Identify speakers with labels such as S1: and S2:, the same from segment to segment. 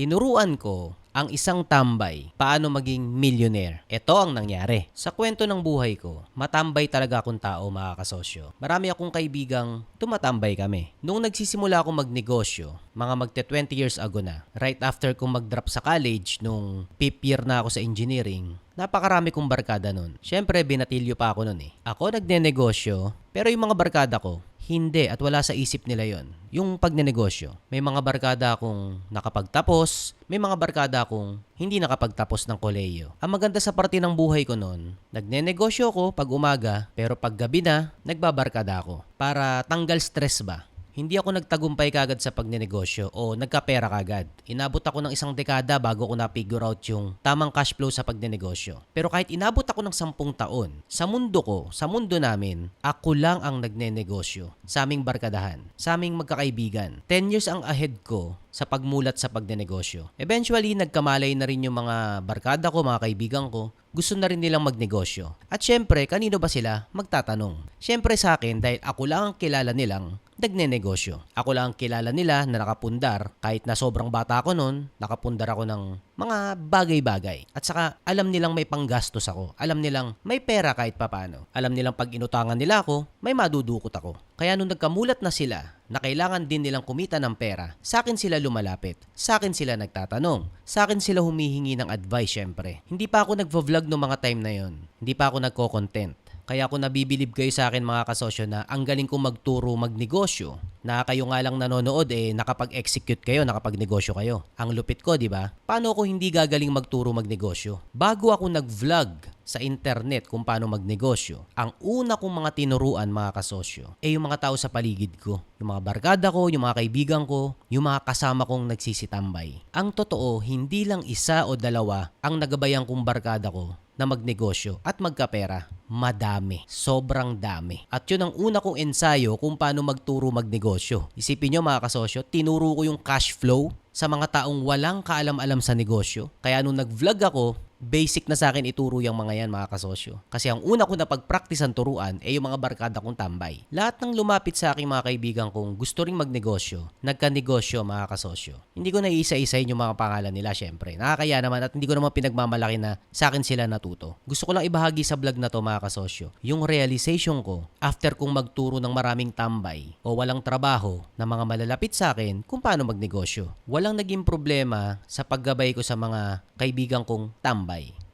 S1: Tinuruan ko ang isang tambay paano maging millionaire. Ito ang nangyari. Sa kwento ng buhay ko, matambay talaga akong tao mga kasosyo. Marami akong kaibigang tumatambay kami. Nung nagsisimula akong magnegosyo, mga magte 20 years ago na, right after kong mag-drop sa college nung fifth year na ako sa engineering, napakarami kong barkada nun. Siyempre, binatilyo pa ako nun eh. Ako nagnenegosyo, pero yung mga barkada ko, hindi at wala sa isip nila yon. Yung pagnenegosyo. May mga barkada akong nakapagtapos, may mga barkada akong hindi nakapagtapos ng koleyo. Ang maganda sa parte ng buhay ko noon, nagnenegosyo ako pag umaga, pero pag gabi na, nagbabarkada ako. Para tanggal stress ba? Hindi ako nagtagumpay kagad sa pagnenegosyo o nagkapera kagad. Inabot ako ng isang dekada bago ko na-figure out yung tamang cash flow sa pagnenegosyo. Pero kahit inabot ako ng sampung taon, sa mundo ko, sa mundo namin, ako lang ang nagnenegosyo sa aming barkadahan, sa aming magkakaibigan. 10 years ang ahead ko sa pagmulat sa pagnenegosyo. Eventually, nagkamalay na rin yung mga barkada ko, mga kaibigan ko. Gusto na rin nilang magnegosyo. At syempre, kanino ba sila? Magtatanong. Syempre sa akin, dahil ako lang ang kilala nilang nagnenegosyo. Ako lang ang kilala nila na nakapundar. Kahit na sobrang bata ako noon, nakapundar ako ng mga bagay-bagay. At saka, alam nilang may panggastos ako. Alam nilang may pera kahit papano. Alam nilang pag inutangan nila ako, may madudukot ako. Kaya nung nagkamulat na sila na kailangan din nilang kumita ng pera, sa akin sila lumalapit. Sa akin sila nagtatanong. Sa akin sila humihingi ng advice syempre. Hindi pa ako nagvo-vlog no mga time na yon. Hindi pa ako nagko-content. Kaya ako nabibilib kayo sa akin mga kasosyo na ang galing kong magturo magnegosyo. Na kayo nga lang nanonood eh nakapag-execute kayo, nakapagnegosyo kayo. Ang lupit ko, di ba? Paano ako hindi gagaling magturo magnegosyo? Bago ako nag-vlog sa internet kung paano magnegosyo, ang una kong mga tinuruan mga kasosyo ay yung mga tao sa paligid ko. Yung mga barkada ko, yung mga kaibigan ko, yung mga kasama kong nagsisitambay. Ang totoo, hindi lang isa o dalawa ang nagabayang kong barkada ko na magnegosyo at magkapera. Madami. Sobrang dami. At yun ang una kong ensayo kung paano magturo magnegosyo. Isipin nyo mga kasosyo, tinuro ko yung cash flow sa mga taong walang kaalam-alam sa negosyo. Kaya nung nag-vlog ako, basic na sa akin ituro yung mga yan mga kasosyo. Kasi ang una ko na pag-practice ang turuan ay yung mga barkada kong tambay. Lahat ng lumapit sa aking mga kaibigan kong gusto ring magnegosyo, nagka-negosyo mga kasosyo. Hindi ko na iisa-isahin yung mga pangalan nila syempre. Nakakaya naman at hindi ko naman pinagmamalaki na sa akin sila natuto. Gusto ko lang ibahagi sa vlog na to mga kasosyo, yung realization ko after kong magturo ng maraming tambay o walang trabaho na mga malalapit sa akin kung paano magnegosyo. Walang naging problema sa paggabay ko sa mga kaibigan kong tambay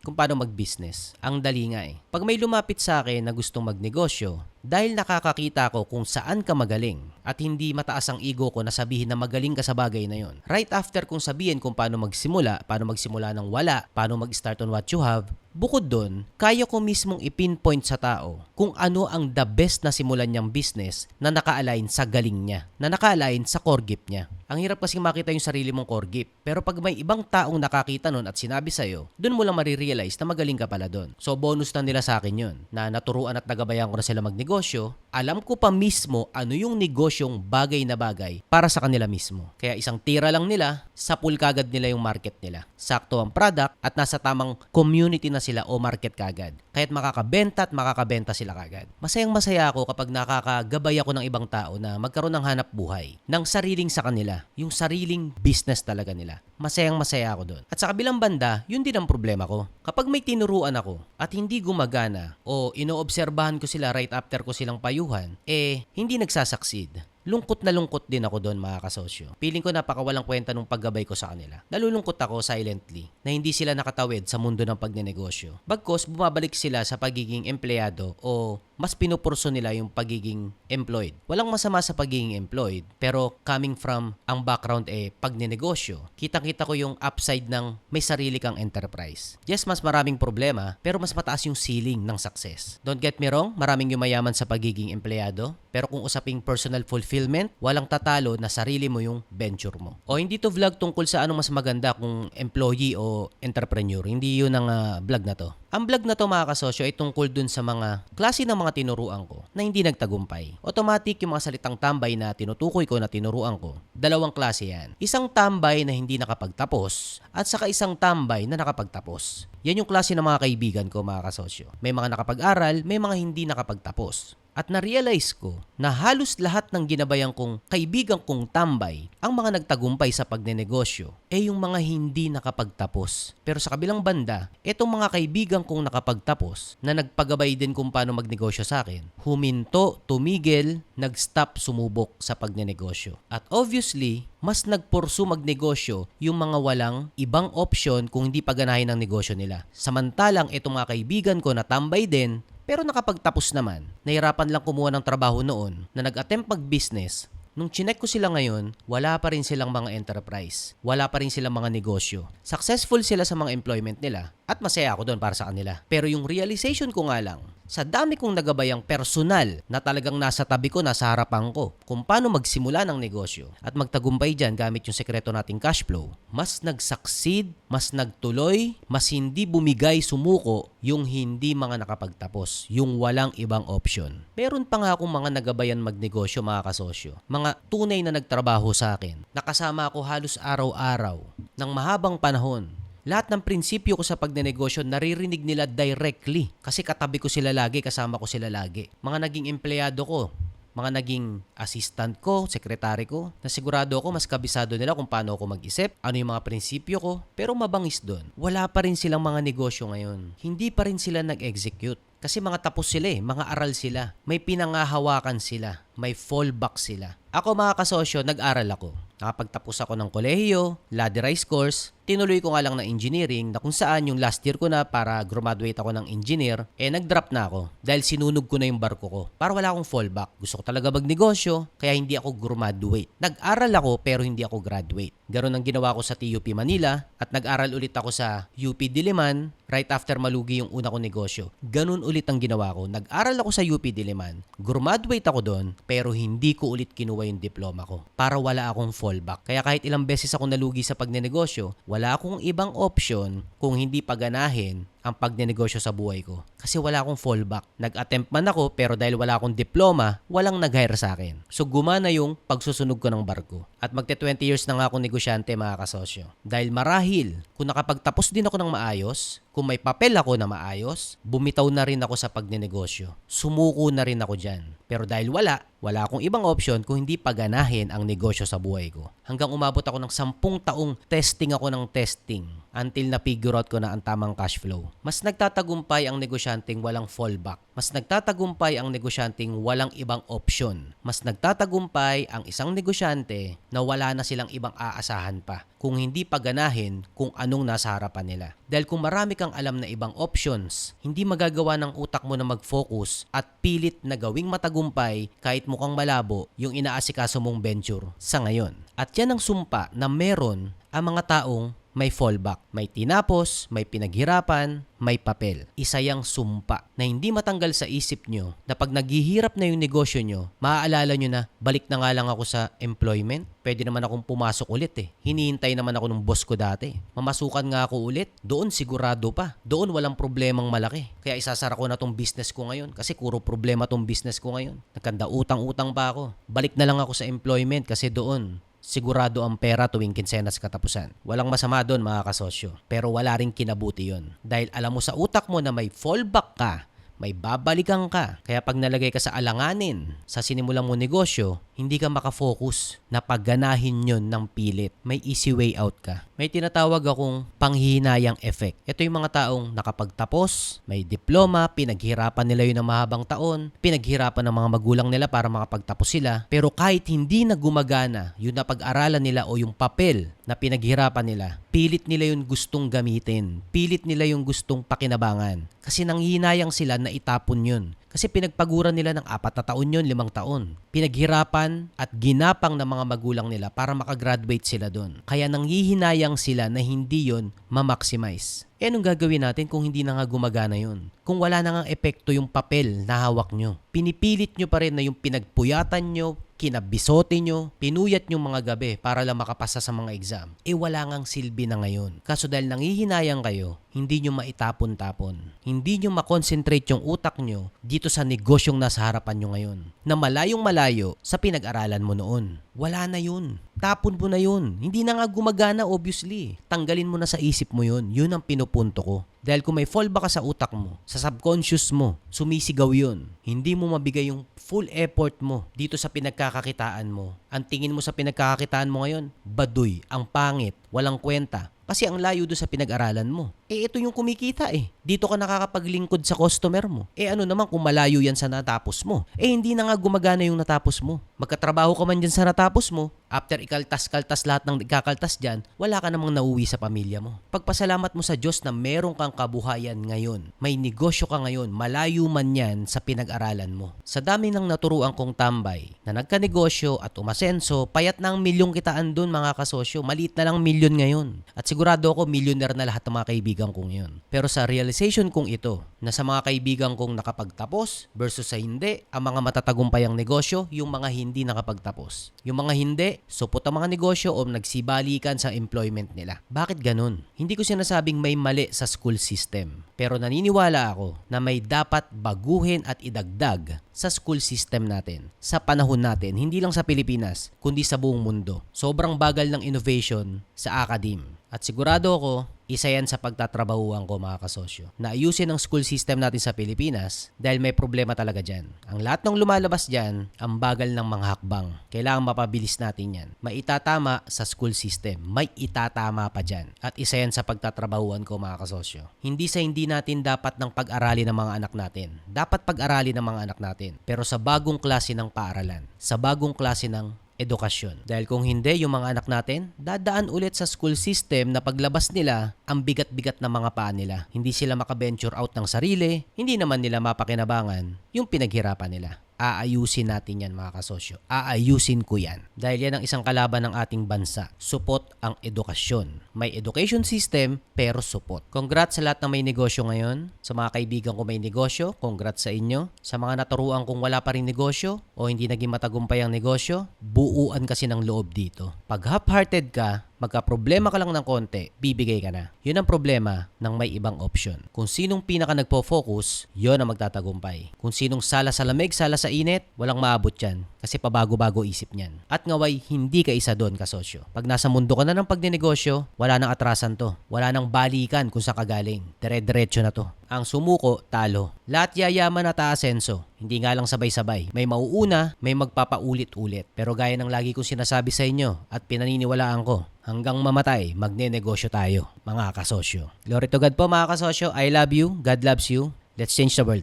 S1: kung paano mag-business. Ang dali nga eh. Pag may lumapit sa akin na gustong magnegosyo, dahil nakakakita ko kung saan ka magaling at hindi mataas ang ego ko na sabihin na magaling ka sa bagay na yon. Right after kung sabihin kung paano magsimula, paano magsimula ng wala, paano mag-start on what you have, Bukod doon, kaya ko mismong ipinpoint sa tao kung ano ang the best na simulan niyang business na naka-align sa galing niya, na naka-align sa core gift niya. Ang hirap kasing makita yung sarili mong core gift. Pero pag may ibang taong nakakita nun at sinabi sa'yo, doon mo lang marirealize na magaling ka pala doon. So bonus na nila sa akin yun, na naturuan at nagabayan ko na sila magnegosyo, alam ko pa mismo ano yung negosyong bagay na bagay para sa kanila mismo. Kaya isang tira lang nila, sapul kagad nila yung market nila. Sakto ang product at nasa tamang community na sila o market kagad. Kaya't makakabenta at makakabenta sila kagad. Masayang masaya ako kapag nakakagabay ako ng ibang tao na magkaroon ng hanap buhay ng sariling sa kanila, yung sariling business talaga nila. Masayang masaya ako doon. At sa kabilang banda, yun din ang problema ko. Kapag may tinuruan ako at hindi gumagana o inoobserbahan ko sila right after ko silang payuhan, eh hindi nagsasucceed lungkot na lungkot din ako doon mga kasosyo. Piling ko napakawalang kwenta nung paggabay ko sa kanila. Nalulungkot ako silently na hindi sila nakatawid sa mundo ng pagnenegosyo. Bagkos bumabalik sila sa pagiging empleyado o mas pinupurso nila yung pagiging employed. Walang masama sa pagiging employed, pero coming from ang background eh pagnenegosyo, kitang-kita ko yung upside ng may sarili kang enterprise. Yes, mas maraming problema, pero mas mataas yung ceiling ng success. Don't get me wrong, maraming yumayaman sa pagiging empleyado, pero kung usaping personal fulfillment, walang tatalo na sarili mo yung venture mo. O hindi to vlog tungkol sa anong mas maganda kung employee o entrepreneur. Hindi yun ang uh, vlog na to. Ang vlog na to mga kasosyo ay tungkol dun sa mga klase ng mga tinuruan ko na hindi nagtagumpay. Automatic yung mga salitang tambay na tinutukoy ko na tinuruan ko. Dalawang klase yan. Isang tambay na hindi nakapagtapos at saka isang tambay na nakapagtapos. Yan yung klase ng mga kaibigan ko, mga kasosyo. May mga nakapag-aral, may mga hindi nakapagtapos. At na-realize ko na halos lahat ng ginabayan kong kaibigan kong tambay, ang mga nagtagumpay sa pagnenegosyo, eh yung mga hindi nakapagtapos. Pero sa kabilang banda, etong mga kaibigan kong nakapagtapos na nagpagabay din kung paano magnegosyo sa akin, huminto, tumigil, nag-stop sumubok sa pagnenegosyo. At obviously, mas nagpursu magnegosyo yung mga walang ibang option kung hindi paganahin ang negosyo nila. Samantalang itong mga kaibigan ko na tambay din, pero nakapagtapos naman, nahirapan lang kumuha ng trabaho noon na nag-attempt mag-business. Nung chinek ko sila ngayon, wala pa rin silang mga enterprise. Wala pa rin silang mga negosyo. Successful sila sa mga employment nila at masaya ako doon para sa kanila. Pero yung realization ko nga lang, sa dami kong nagabayang personal na talagang nasa tabi ko, nasa harapan ko, kung paano magsimula ng negosyo at magtagumpay dyan gamit yung sekreto nating cash flow, mas nag-succeed, mas nagtuloy, mas hindi bumigay sumuko yung hindi mga nakapagtapos, yung walang ibang option. Meron pa nga akong mga nagabayan magnegosyo mga kasosyo, mga tunay na nagtrabaho sa akin, nakasama ako halos araw-araw ng mahabang panahon lahat ng prinsipyo ko sa pagnenegosyo naririnig nila directly kasi katabi ko sila lagi, kasama ko sila lagi. Mga naging empleyado ko, mga naging assistant ko, sekretary ko, na sigurado ako mas kabisado nila kung paano ako mag-isip, ano yung mga prinsipyo ko, pero mabangis doon. Wala pa rin silang mga negosyo ngayon. Hindi pa rin sila nag-execute. Kasi mga tapos sila eh, mga aral sila. May pinangahawakan sila. May fallback sila. Ako mga kasosyo, nag-aral ako. Nakapagtapos ako ng kolehiyo, ladderized course, tinuloy ko nga lang na engineering na kung saan yung last year ko na para graduate ako ng engineer, eh nag-drop na ako dahil sinunog ko na yung barko ko para wala akong fallback. Gusto ko talaga magnegosyo, kaya hindi ako graduate. Nag-aral ako pero hindi ako graduate. Ganon ang ginawa ko sa TUP Manila at nag-aral ulit ako sa UP Diliman right after malugi yung una kong negosyo. Ganon ulit ang ginawa ko. Nag-aral ako sa UP Diliman, graduate ako doon, pero hindi ko ulit kinuha yung diploma ko para wala akong fallback. Kaya kahit ilang beses ako nalugi sa pagnenegosyo, wala akong ibang option kung hindi paganahin ang pagnenegosyo sa buhay ko. Kasi wala akong fallback. Nag-attempt man ako pero dahil wala akong diploma, walang nag-hire sa akin. So gumana yung pagsusunog ko ng barko. At magte 20 years na nga akong negosyante mga kasosyo. Dahil marahil, kung nakapagtapos din ako ng maayos, kung may papel ako na maayos, bumitaw na rin ako sa pagnenegosyo. Sumuko na rin ako dyan. Pero dahil wala, wala akong ibang option kung hindi paganahin ang negosyo sa buhay ko. Hanggang umabot ako ng sampung taong testing ako ng testing until na figure out ko na ang tamang cash flow. Mas nagtatagumpay ang negosyanteng walang fallback. Mas nagtatagumpay ang negosyanteng walang ibang option. Mas nagtatagumpay ang isang negosyante na wala na silang ibang aasahan pa kung hindi paganahin kung anong nasa harapan nila. Dahil kung marami kang alam na ibang options, hindi magagawa ng utak mo na mag-focus at pilit na gawing matagumpay kahit mukhang malabo yung inaasikaso mong venture sa ngayon. At yan ang sumpa na meron ang mga taong may fallback. May tinapos, may pinaghirapan, may papel. Isa yang sumpa na hindi matanggal sa isip nyo na pag naghihirap na yung negosyo nyo, maaalala nyo na balik na nga lang ako sa employment. Pwede naman akong pumasok ulit eh. Hinihintay naman ako ng boss ko dati. Mamasukan nga ako ulit. Doon sigurado pa. Doon walang problemang malaki. Kaya isasara ko na tong business ko ngayon kasi puro problema tong business ko ngayon. Nagkanda utang-utang pa ako. Balik na lang ako sa employment kasi doon sigurado ang pera tuwing kinsenas katapusan. Walang masama doon mga kasosyo, pero wala ring kinabuti yon. Dahil alam mo sa utak mo na may fallback ka, may babalikan ka. Kaya pag nalagay ka sa alanganin sa sinimulan mo negosyo, hindi ka makafocus na pagganahin yon ng pilit. May easy way out ka. May tinatawag akong panghihinayang effect. Ito yung mga taong nakapagtapos, may diploma, pinaghirapan nila yun ng mahabang taon, pinaghirapan ng mga magulang nila para makapagtapos sila. Pero kahit hindi na gumagana yung napag-aralan nila o yung papel na pinaghirapan nila, pilit nila yung gustong gamitin. Pilit nila yung gustong pakinabangan. Kasi nanghihinayang sila na itapon yun. Kasi pinagpaguran nila ng apat na taon yun, limang taon. Pinaghirapan at ginapang ng mga magulang nila para makagraduate sila doon. Kaya nanghihinayang sila na hindi yon ma-maximize. Eh, anong gagawin natin kung hindi na nga gumagana yun? Kung wala na nga epekto yung papel na hawak nyo. Pinipilit nyo pa rin na yung pinagpuyatan nyo, kinabisote nyo, pinuyat nyo mga gabi para lang makapasa sa mga exam. Eh wala ngang silbi na ngayon. Kaso dahil nangihinayang kayo, hindi nyo maitapon-tapon. Hindi nyo makonsentrate yung utak nyo dito sa negosyong nasa harapan nyo ngayon. Na malayong malayo sa pinag-aralan mo noon. Wala na yun. Tapon mo na yun. Hindi na nga gumagana obviously. Tanggalin mo na sa isip mo yun. Yun ang pinupunto ko. Dahil kung may fallback ka sa utak mo, sa subconscious mo, sumisigaw yun. Hindi mo mabigay yung full effort mo dito sa pinagkakakitaan mo. Ang tingin mo sa pinagkakakitaan mo ngayon, baduy, ang pangit, walang kwenta. Kasi ang layo doon sa pinag-aralan mo. Eh, ito yung kumikita eh. Dito ka nakakapaglingkod sa customer mo. Eh, ano naman kung malayo yan sa natapos mo? Eh, hindi na nga gumagana yung natapos mo. Magkatrabaho ka man dyan sa natapos mo, after ikaltas-kaltas lahat ng ikakaltas dyan, wala ka namang nauwi sa pamilya mo. Pagpasalamat mo sa Diyos na meron kang kabuhayan ngayon. May negosyo ka ngayon, malayo man yan sa pinag-aralan mo. Sa dami ng naturuan kong tambay na nagkanegosyo at umasenso, payat na ang milyong kitaan dun mga kasosyo. Maliit na lang milyon ngayon. At sigurado ako millionaire na lahat ng mga kaibigan kong yun. Pero sa realization kong ito, na sa mga kaibigan kong nakapagtapos versus sa hindi, ang mga matatagumpayang negosyo, yung mga hindi nakapagtapos. Yung mga hindi, supot ang mga negosyo o nagsibalikan sa employment nila. Bakit ganun? Hindi ko sinasabing may mali sa school system. Pero naniniwala ako na may dapat baguhin at idagdag sa school system natin. Sa panahon natin, hindi lang sa Pilipinas, kundi sa buong mundo. Sobrang bagal ng innovation sa academe. At sigurado ako, isa yan sa pagtatrabahuan ko mga kasosyo. Na ayusin ang school system natin sa Pilipinas dahil may problema talaga dyan. Ang lahat ng lumalabas dyan, ang bagal ng mga hakbang. Kailangan mapabilis natin yan. Maitatama sa school system. May itatama pa dyan. At isa yan sa pagtatrabahuan ko mga kasosyo. Hindi sa hindi natin dapat ng pag-arali ng mga anak natin. Dapat pag-arali ng mga anak natin. Pero sa bagong klase ng paaralan. Sa bagong klase ng edukasyon. Dahil kung hindi, yung mga anak natin, dadaan ulit sa school system na paglabas nila, ang bigat-bigat na mga paa nila. Hindi sila makaventure out ng sarili, hindi naman nila mapakinabangan yung pinaghirapan nila. Aayusin natin yan mga kasosyo. Aayusin ko yan. Dahil yan ang isang kalaban ng ating bansa. Supot ang edukasyon. May education system pero supot. Congrats sa lahat ng may negosyo ngayon. Sa mga kaibigan ko may negosyo, congrats sa inyo. Sa mga naturuan kong wala pa rin negosyo o hindi naging matagumpay ang negosyo, buuan kasi ng loob dito. Pag half-hearted ka, magka-problema ka lang ng konti, bibigay ka na. Yun ang problema ng may ibang option. Kung sinong pinaka nagpo-focus, yon ang magtatagumpay. Kung sinong sala sa lamig, sala sa init, walang maabot yan. Kasi pabago-bago isip niyan. At ngaway, hindi ka isa doon kasosyo. Pag nasa mundo ka na ng pagninegosyo, wala nang atrasan to. Wala nang balikan kung sa kagaling. Dire-diretso na to. Ang sumuko, talo. Lahat yayaman at aasenso. Hindi nga lang sabay-sabay. May mauuna, may magpapaulit-ulit. Pero gaya ng lagi kong sinasabi sa inyo at pinaniniwalaan ko, hanggang mamatay, magne-negosyo tayo, mga kasosyo. Glory to God po mga kasosyo. I love you. God loves you. Let's change the world.